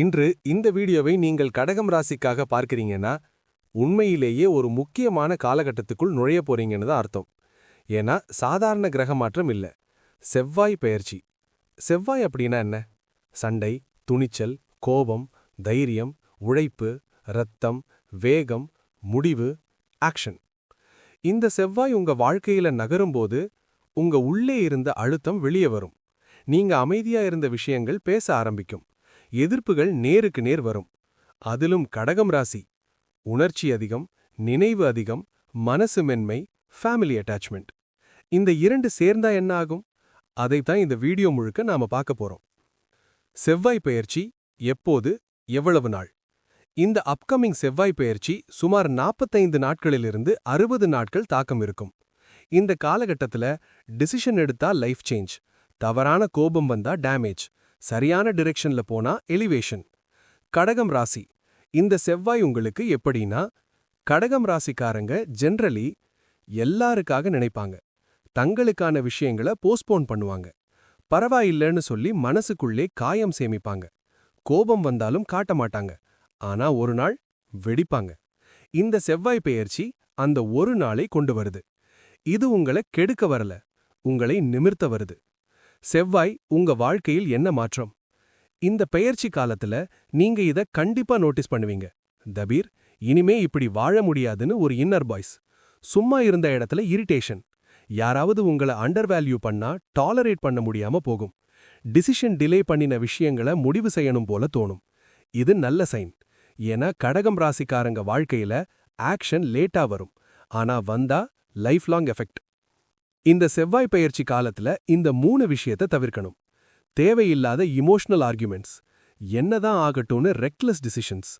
இன்று இந்த வீடியோவை நீங்கள் கடகம் ராசிக்காக பார்க்கிறீங்கன்னா உண்மையிலேயே ஒரு முக்கியமான காலகட்டத்துக்குள் நுழைய போறீங்கன்னு தான் அர்த்தம். ஏன்னா சாதாரண கிரக மாற்றம் இல்ல. செவ்வாய் பெயர்ச்சி. செவ்வாய் அப்படின்னா என்ன? சண்டை துணிச்சல் கோபம் தைரியம் உழைப்பு ரத்தம் வேகம் முடிவு ஆக்ஷன். இந்த செவ்வாய் உங்க வாழ்க்கையில நகரும்போது உங்க உள்ளே இருந்த அழுத்தம் வெளியே வரும். நீங்க அமைதியா இருந்த விஷயங்கள் பேச ஆரம்பிக்கும். எதிர்ப்புகள் நேருக்கு நேர் வரும். அதிலும் கடகம் ராசி. உணர்ச்சி அதிகம் நினைவு அதிகம் மனசு மென்மை ஃபேமிலி அட்டாச்மெண்ட் இந்த இரண்டு சேர்ந்தா என்ன ஆகும்? அதைத்தான் இந்த வீடியோ முழுக்க நாம பார்க்க போறோம். செவ்வாய் பயிற்சி எப்போது எவ்வளவு நாள்? இந்த அப்கமிங் செவ்வாய் பயிற்சி சுமார் நாற்பத்தைந்து நாட்களிலிருந்து அறுபது நாட்கள் தாக்கம் இருக்கும். இந்த காலகட்டத்துல டிசிஷன் எடுத்தா லைஃப் சேஞ்ச் தவறான கோபம் வந்தா டேமேஜ் சரியான டிரெக்ஷன்ல போனா எலிவேஷன் கடகம் ராசி. இந்த செவ்வாய் உங்களுக்கு எப்படின்னா கடகம் ராசிக்காரங்க ஜென்ரலி எல்லாருக்காக நினைப்பாங்க. தங்களுக்கான விஷயங்களை போஸ்ட்போன் பண்ணுவாங்க. பரவாயில்லன்னு சொல்லி மனசுக்குள்ளே காயம் சேமிப்பாங்க. கோபம் வந்தாலும் காட்ட மாட்டாங்க. ஆனா ஒரு நாள் வெடிப்பாங்க. இந்த செவ்வாய் பெயர்ச்சி அந்த ஒரு நாளை கொண்டு வருது. இது உங்களை கெடுக்க வரல. உங்களை நிமிர்த்த வருது. செவ்வாய் உங்க வாழ்க்கையில் என்ன மாற்றம்? இந்த பெயர்ச்சி காலத்துல நீங்க இத கண்டிப்பா நோட்டீஸ் பண்ணுவீங்க. தபீர் இனிமே இப்படி வாழ முடியாதுன்னு ஒரு இன்னர் பாய்ஸ் சும்மா இருந்த இடத்துல இரிட்டேஷன் யாராவது உங்களை அண்டர் வேல்யூ பண்ணா டாலரேட் பண்ண முடியாம போகும். டிசிஷன் டிலே பண்ணின விஷயங்களை முடிவு செய்யணும் போல தோணும். இது நல்ல சைன் ஏன்னா கடகம் ராசிக்காரங்க வாழ்க்கையில ஆக்ஷன் லேட்டா வரும். ஆனா வந்தா லைஃப் லாங் எஃபெக்ட் இந்த செவ்வாய் பயிற்சி காலத்துல இந்த மூணு விஷயத்தை தவிர்க்கணும். தேவையில்லாத இமோஷனல் ஆர்குமெண்ட்ஸ் என்னதான் ஆகட்டும்னு ரெக்லெஸ் டிசிஷன்ஸ்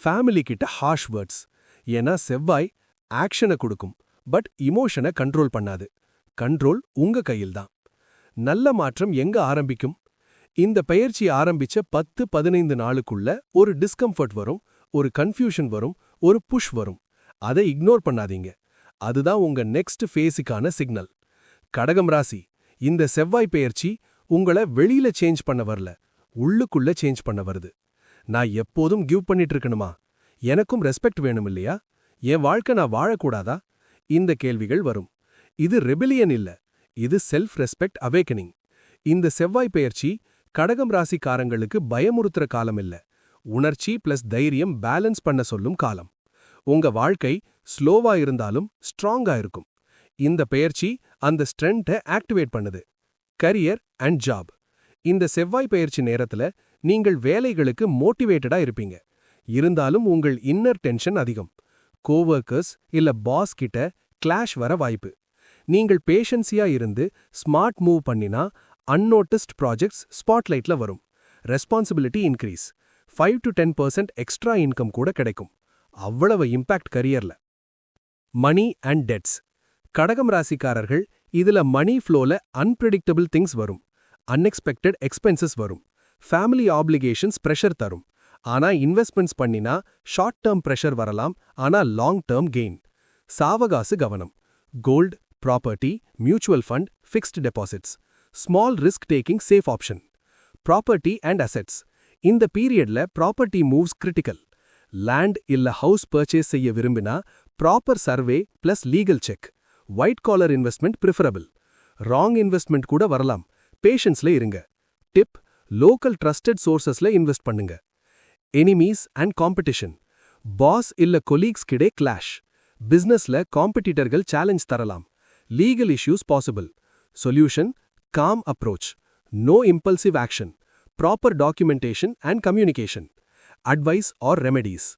ஃபேமிலி கிட்ட ஹார்ஷ் வேர்ட்ஸ் ஏன்னா செவ்வாய் ஆக்ஷனை கொடுக்கும் பட் இமோஷனை கண்ட்ரோல் பண்ணாது. கண்ட்ரோல் உங்க கையில்தான். நல்ல மாற்றம் எங்க ஆரம்பிக்கும்? இந்த பயிற்சி ஆரம்பிச்ச பத்து பதினைந்து நாளுக்குள்ள ஒரு டிஸ்கம்ஃபர்ட் வரும் ஒரு கன்ஃபியூஷன் வரும் ஒரு புஷ் வரும். அதை இக்னோர் பண்ணாதீங்க. அதுதான் உங்க நெக்ஸ்ட் ஃபேஸுக்கான சிக்னல் கடகம் ராசி இந்த செவ்வாய் பெயர்ச்சி உங்களை வெளியில சேஞ்ச் பண்ண வரல உள்ளுக்குள்ள சேஞ்ச் பண்ண வருது. நான் எப்போதும் கிவ் பண்ணிட்டு இருக்கணுமா? எனக்கும் ரெஸ்பெக்ட் வேணும் இல்லையா? என் வாழ்க்கை நான் வாழக்கூடாதா? இந்த கேள்விகள் வரும். இது ரெபிலியன் இல்ல இது செல்ஃப் ரெஸ்பெக்ட் அவேக்கனிங் இந்த செவ்வாய் பெயர்ச்சி கடகம் ராசிக்காரங்களுக்கு பயமுறுத்துற காலம் இல்ல. உணர்ச்சி பிளஸ் தைரியம் பேலன்ஸ் பண்ண சொல்லும் காலம். உங்க வாழ்க்கை ஸ்லோவா இருந்தாலும் ஸ்ட்ராங்கா இருக்கும். இந்த பயிற்சி அந்த ஸ்ட்ரென்த்தை ஆக்டிவேட் பண்ணுது. Career and job. இந்த செவ்வாய் பயிற்சி நேரத்துல நீங்கள் வேலைகளுக்கு மோட்டிவேட்டடா இருப்பீங்க. இருந்தாலும் உங்கள் இன்னர் டென்ஷன் அதிகம். கோவர்க்கர்ஸ் இல்ல பாஸ் கிட்ட கிளாஷ் வர வாய்ப்பு. நீங்கள் பேஷன்சியா இருந்து ஸ்மார்ட் மூவ் பண்ணினா அன்னோட்டிஸ்ட் ப்ராஜெக்ட்ஸ் ஸ்பாட்லைட்ல வரும். Responsibility increase. Five to ten percent extra income கூட கிடைக்கும். அவ்வளவு இம்பாக்ட் கரியர்ல. Money and debts. கடகம் ராசிக்காரர்கள் இதுல மணி ஃப்ளோல அன்பிரடிக்டபிள் திங்ஸ் வரும். அன்எக்ஸ்பெக்டட் எக்ஸ்பென்சஸ் வரும். ஃபேமிலி ஆப்ளிகேஷன்ஸ் ப்ரெஷர் தரும். ஆனா இன்வெஸ்ட்மெண்ட்ஸ் பண்ணினா ஷார்ட் டேர்ம் ப்ரெஷர் வரலாம் ஆனா லாங் டேர்ம் கெயின் சாவகாசு கவனம். Gold property mutual fund fixed deposits small risk taking safe option property and assets இந்த பீரியட்ல ப்ராப்பர்ட்டி மூவ்ஸ் கிரிட்டிக்கல் லேண்ட் இல்ல ஹவுஸ் பர்ச்சேஸ் செய்ய விரும்பினா proper survey plus legal check white collar investment preferable wrong investment கூட வரலாம். பேஷன்ஸ்ல இருங்க. Tip local trusted சோர்சஸ்ல இன்வெஸ்ட் பண்ணுங்க. எனிமீஸ் அண்ட் காம்படிஷன் பாஸ் இல்ல கொலீக்ஸ் கிடை கிளாஷ் பிசினஸ்ல காம்படிட்டர்கள் சேலஞ்ச் தரலாம். Legal issues possible solution calm approach no impulsive action proper documentation and communication advice or remedies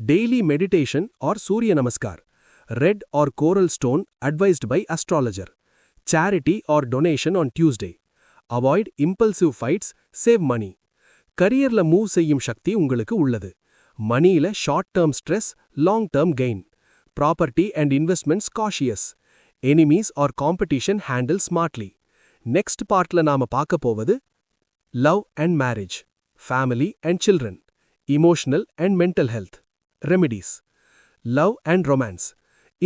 daily meditation or Surya Namaskar red or coral stone advised by astrologer charity or donation on Tuesday avoid impulsive fights save money கரியர்ல move செய்யும் சக்தி உங்களுக்கு உள்ளது. மணியில் short term stress long term gain property and investments cautious enemies or competition handle smartly next பார்ட்ல நாம பார்க்க போவது love and marriage family and children emotional and mental health remedies love and romance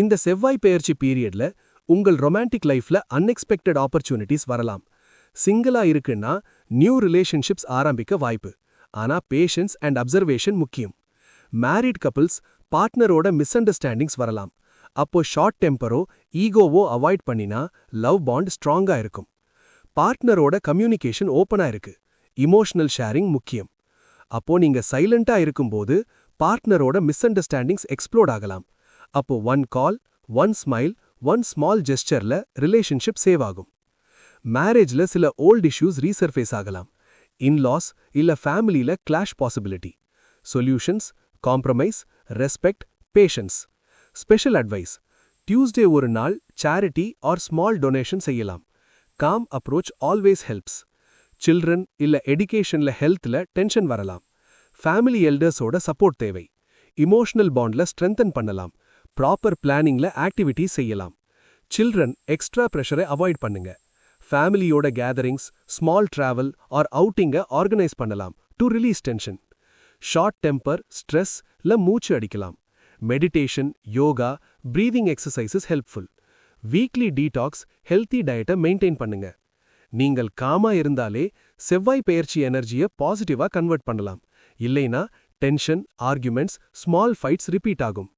இந்த செவ்வாய் பெயர்ச்சி பீரியட்ல உங்கள் ரொமான்டிக் லைஃப்ல அன்எக்ஸ்பெக்டட் ஆப்பர்ச்சுனிட்டிஸ் வரலாம். சிங்கிளா இருக்குன்னா நியூ ரிலேஷன்ஷிப்ஸ் ஆரம்பிக்க வாய்ப்பு. ஆனா பேஷன்ஸ் அண்ட் அப்சர்வேஷன் முக்கியம். மேரிட் கப்பிள்ஸ் பார்ட்னரோட மிஸ் அண்டர்ஸ்டாண்டிங்ஸ் வரலாம். அப்போ ஷார்ட் டெம்பரோ ஈகோவோ அவாய்ட் பண்ணினா லவ் பாண்ட் ஸ்ட்ராங்கா இருக்கும். பார்ட்னரோட கம்யூனிகேஷன் ஓப்பனா இருக்கு. இமோஷனல் ஷேரிங் முக்கியம். அப்போ நீங்க சைலண்டா இருக்கும்போது பார்ட்னரோட மிஸ் அண்டர்ஸ்டாண்டிங்ஸ் எக்ஸ்ப்ளோர்ட் ஆகலாம். அப்போ one call one smile one small ஜெஸ்டர்ல relationship save ஆகும். மேரேஜ்ல சில ஓல்ட் இஷ்யூஸ் ரீசர்ஃபேஸ் ஆகலாம். இன்லாஸ் இல்ல ஃபேமிலியில் clash possibility solutions compromise respect patience special advice Tuesday ஒரு நாள் சேரிட்டி ஆர் ஸ்மால் டொனேஷன் செய்யலாம். Calm approach always helps children இல்ல எடுகேஷனில் ஹெல்த்ல டென்ஷன் வரலாம். ஃபேமிலி எல்டர்ஸோட சப்போர்ட் தேவை. இமோஷனல் பாண்ட்ல ஸ்ட்ரென்தன் பண்ணலாம். ப்ராப்பர் பிளானிங்ல ஆக்டிவிட்டி செய்யலாம். சில்ட்ரன் எக்ஸ்ட்ரா ப்ரெஷரை அவாய்ட் பண்ணுங்க. ஃபேமிலியோட gatherings small travel or outings organise பண்ணலாம் to release tension short temper stress இல்லை மூச்சு அடிக்கலாம். Meditation yoga breathing exercises helpful weekly detox healthy டயட்டை மெயின்டைன் பண்ணுங்க. நீங்கள் காமா இருந்தாலே செவ்வாய் பெயர்ச்சி எனர்ஜியை பாசிட்டிவா கன்வெர்ட் பண்ணலாம். இல்லைனா tension arguments small fights repeat ஆகும்.